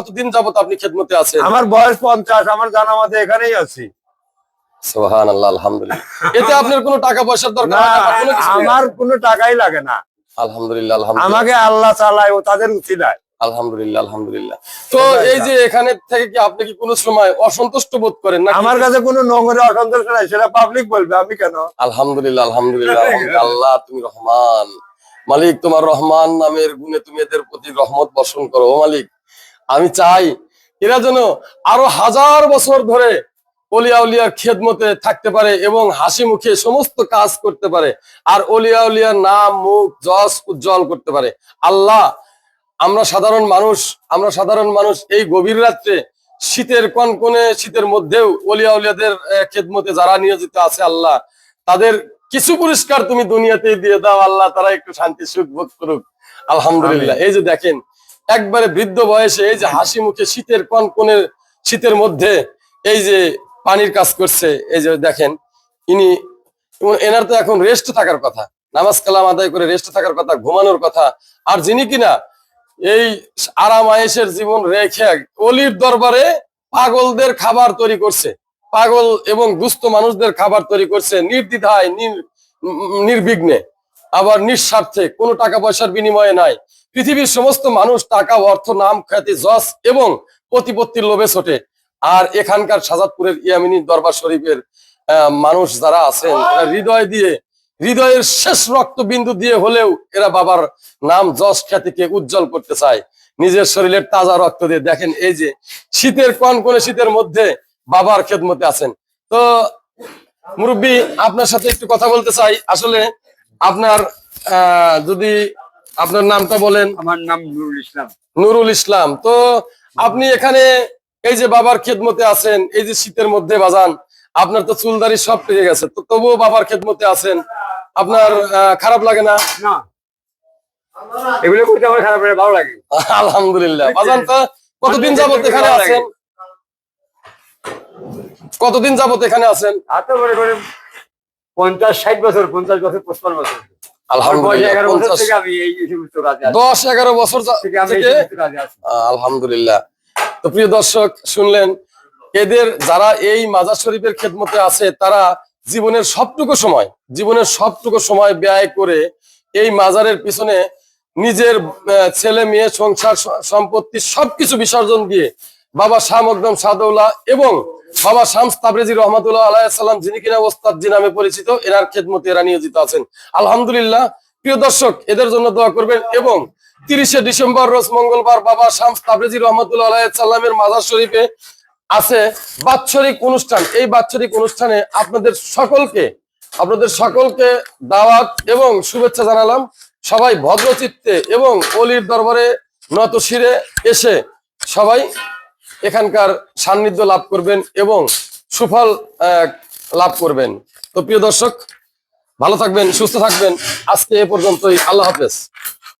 কতদিন যাবত আপনি খেদমতে আছেন? আমার বয়স পঞ্চাশ আমার জানা মতে এখানেই আছি। আলহামদুলিল্লাহ। এতে আপনার কোনো টাকা পয়সার দরকার না না, বা কোনো কিছু? নেই? আমার কোনো টাকাই লাগে না। আলহামদুলিল্লাহ আলহামদুলিল্লাহ। আমাকে আল্লাহ চালায় ও তাদের উচিলায় আলহামদুলিল্লাহ আলহামদুলিল্লাহ। তো এই যে এখানে থেকে কি আপনি কি কোনো সময় অসন্তুষ্ট বোধ করেন না আমার কাছে কোনো নোংরে অসন্তোষ নাই সেটা পাবলিক বলবে আমি কেন? আলহামদুলিল্লাহ আলহামদুলিল্লাহ আলহামদুলিল্লাহ। আল্লাহ তুমি রহমান। মালিক তোমার রহমান নামের গুণে তুমি এদের প্রতি রহমত বর্ষণ করো। মালিক আমি চাই এরা যেন আরও হাজার বছর ধরে অলিয়া উলিয়ার খেদমতে থাকতে পারে এবং হাসি মুখে সমস্ত কাজ করতে পারে। আর অলিয়া উলিয়ার নাম মুখ যশ উজ্জ্বল করতে পারে। আল্লাহ আমরা সাধারণ মানুষ আমরা সাধারণ মানুষ এই গভীর রাত্রে শীতের কনকনে শীতের মধ্যেও অলিয়া উলিয়াদের আহ, খেদমতে যারা নিয়োজিত আছে আল্লাহ তাদের কিছু পুরস্কার তুমি দুনিয়াতেই দিয়ে দাও। আল্লাহ তারা একটু শান্তি সুখ ভোগ করুক। আলহামদুলিল্লাহ। এই যে দেখেন একবারে বৃদ্ধ বয়সে এই যে হাসি মুখে শীতের কনকনের শীতের মধ্যে এই যে পানির কাজ করছে, এই যে দেখেন, ইনি এনার তো এখন রেস্ট থাকার কথা। নামাজ কালাম আদায় করে রেস্ট থাকার কথা, ঘুমানোর কথা। আর যিনি কিনা এই আরাম আয়েসের জীবন রেখে অলির দরবারে পাগলদের খাবার তৈরি করছে। পাগল এবং দুস্থ মানুষদের খাবার তৈরি করছে নির্দ্বিধায় নির্বিঘ্নে। আবার নিঃস্বার্থে কোনো টাকা পয়সার বিনিময়ে নাই। পৃথিবীর সমস্ত মানুষ টাকা অর্থ নাম খ্যাতি, যশ এবং প্রতিপত্তির লোভে ছোটে। আর এখানকার সাজাদপুরের ইয়ামিনী দরবার শরীফের মানুষ যারা আছেন এরা হৃদয় দিয়ে, হৃদয়ের শেষ রক্তবিন্দু দিয়ে হলেও এরা বাবার নাম যশ খ্যাতিকে উজ্জ্বল করতে চায়। নিজের শরীরের তাজা রক্ত দিয়ে দেখেন এই যে শীতের কনকনে শীতের মধ্যে বাবার খেদমতে আছেন। তো মুরব্বী, আপনার সাথে একটু কথা বলতে চাই। আসলে আপনার যদি আপনার নামটা বলেন। আমার নাম নুরুল ইসলাম। নুরুল ইসলাম। তো আপনি এখানে এই যে বাবার খেদমতে আছেন এই যে শীতের মধ্যে বাজান আপনার তো চুলদারি সব পেয়ে গেছে। তো তবুও বাবার খেদমতে আছেন। আপনার খারাপ লাগে না? না। এগুলো করতে আমার খারাপ লাগে ভালো লাগে। আলহামদুলিল্লাহ। বাজান তো কতদিন যাবত এখানে আছেন? কতদিন যাবত এখানে আছেন? করেন পঞ্চাশ ষাট বছর পঞ্চাশ বছর পঁচপান্ন বছর। দশ এগারো বছর থেকে আলহামদুলিল্লাহ। তো প্রিয় দর্শক শুনলেন এদের যারা এই মাজার শরীফের খেদমতে আছে তারা জীবনের সবটুকু সময় জীবনের সবটুকু সময় ব্যয় করে এই মাজারের পিছনে নিজের ছেলে মেয়ে সংসার সম্পত্তি সবকিছু বিসর্জন দিয়ে বাবা শাহ মকদম সাদৌলা এবং বাবা শামস তাবরেজি রহমতুল্লাহ আলাইসাল্লাম যিনি কিনা ওস্তাদজি নামে পরিচিত, এনার খেদমতে এরা নিয়োজিত আছেন। আলহামদুলিল্লাহ, প্রিয় দর্শক, এদের জন্য দোয়া করবেন এবং তিরিশে ডিসেম্বর রোজ মঙ্গলবার বাবা শামস তাবরেজি রহমতুল্লাহ আলাইসাল্লামের মাজার শরীফে আছে বাৎসরিক অনুষ্ঠান। এই বাৎসরিক অনুষ্ঠানে আপনাদের সকলকে আপনাদের সকলকে দাওয়াত এবং শুভেচ্ছা জানালাম। সবাই ভদ্রচিত্তে এবং অলির দরবারে নত শিরে এসে সবাই এখানকার সান্নিধ্য লাভ করবেন এবং সুফল লাভ করবেন। তো প্রিয় দর্শক, ভালো থাকবেন, সুস্থ থাকবেন। আজকে এ পর্যন্তই। আল্লাহ হাফেজ।